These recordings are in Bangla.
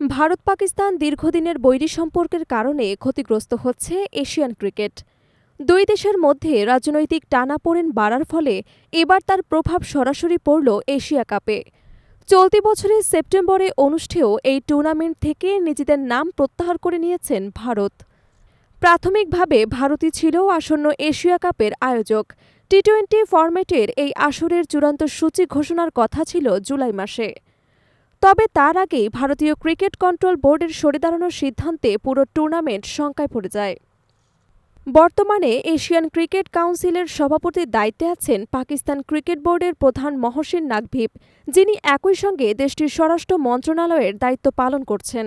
ভারত পাকিস্তান দীর্ঘদিনের বৈরী সম্পর্কের কারণে ক্ষতিগ্রস্ত হচ্ছে এশিয়ান ক্রিকেট। দুই দেশের মধ্যে রাজনৈতিক টানাপোড়েন বাড়ার ফলে এবার তার প্রভাব সরাসরি পড়ল এশিয়া কাপে। চলতি বছরের সেপ্টেম্বরে অনুষ্ঠেয় এই টুর্নামেন্ট থেকে নিজেদের নাম প্রত্যাহার করে নিয়েছেন ভারত। প্রাথমিকভাবে ভারতই ছিল আসন্ন এশিয়া কাপের আয়োজক। টি টোয়েন্টি ফরম্যাটের এই আসরের চূড়ান্ত সূচি ঘোষণার কথা ছিল জুলাই মাসে। তবে তার আগেই ভারতীয় ক্রিকেট কন্ট্রোল বোর্ডের সরে দাঁড়ানোর সিদ্ধান্তে পুরো টুর্নামেন্ট শঙ্কায় পড়ে যায়। বর্তমানে এশিয়ান ক্রিকেট কাউন্সিলের সভাপতির দায়িত্বে আছেন পাকিস্তান ক্রিকেট বোর্ডের প্রধান মহসিন নাকভিব যিনি একই সঙ্গে দেশটির স্বরাষ্ট্র মন্ত্রণালয়ের দায়িত্ব পালন করছেন।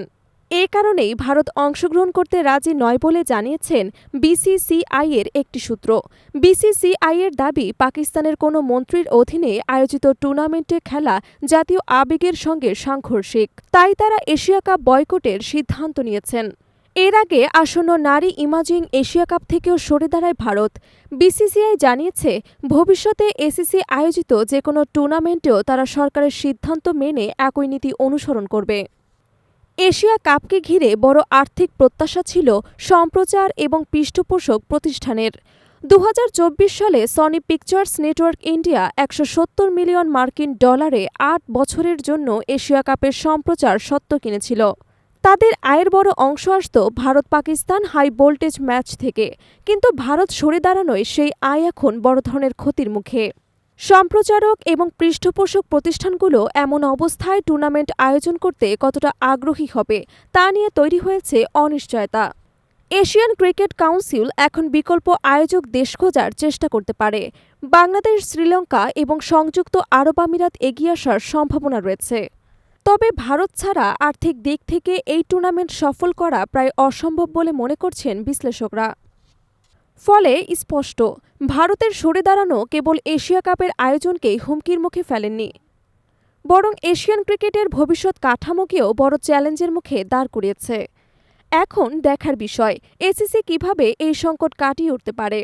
এ কারণেই ভারত অংশগ্রহণ করতে রাজি নয় বলে জানিয়েছেন বিসিসিআই এর একটি সূত্র। বিসিসিআই এর দাবি, পাকিস্তানের কোনো মন্ত্রীর অধীনে আয়োজিত টুর্নামেন্টে খেলা জাতীয় আবেগের সঙ্গে সাংঘর্ষিক। তাই তারা এশিয়া কাপ বয়কটের সিদ্ধান্ত নিয়েছেন। এর আগে আসন্ন নারী ইমাজিং এশিয়া কাপ থেকেও সরে দাঁড়ায় ভারত। বিসিসিআই জানিয়েছে, ভবিষ্যতে এসিসি আয়োজিত যে কোনো টুর্নামেন্টেও তারা সরকারের সিদ্ধান্ত মেনে একই নীতি অনুসরণ করবে। এশিয়া কাপকে ঘিরে বড় আর্থিক প্রত্যাশা ছিল সম্প্রচার এবং পৃষ্ঠপোষক প্রতিষ্ঠানের। দু হাজার চব্বিশ সালে সনি পিকচার্স নেটওয়ার্ক ইন্ডিয়া একশো সত্তর মিলিয়ন মার্কিন ডলারে আট বছরের জন্য এশিয়া কাপের সম্প্রচার সত্ত্ব কিনেছিল। তাদের আয়ের বড় অংশ আসত Bharat Pakistan high voltage match থেকে, কিন্তু ভারত সরে দাঁড়ানোয় সেই আয় এখন বড় ধরনের ক্ষতির মুখে। সম্প্রচারক এবং পৃষ্ঠপোষক প্রতিষ্ঠানগুলো এমন অবস্থায় টুর্নামেন্ট আয়োজন করতে কতটা আগ্রহী হবে, তা নিয়ে তৈরি হয়েছে অনিশ্চয়তা। এশিয়ান ক্রিকেট কাউন্সিল এখন বিকল্প আয়োজক দেশ খোঁজার চেষ্টা করতে পারে। বাংলাদেশ, শ্রীলঙ্কা এবং সংযুক্ত আরব আমিরাত এগিয়ে আসার সম্ভাবনা রয়েছে। তবে ভারত ছাড়া আর্থিক দিক থেকে এই টুর্নামেন্ট সফল করা প্রায় অসম্ভব বলে মনে করছেন বিশ্লেষকরা। ফলে স্পষ্ট, ভারতের সরে দাঁড়ানো কেবল এশিয়া কাপের আয়োজনকেই হুমকির মুখে ফেলেননি। বরং এশিয়ান ক্রিকেটের ভবিষ্যৎ কাঠামোকেও বড় চ্যালেঞ্জের মুখে দাঁড় করিয়েছে। এখন দেখার বিষয়, এসিসি কীভাবে এই সংকট কাটিয়ে উঠতে পারে?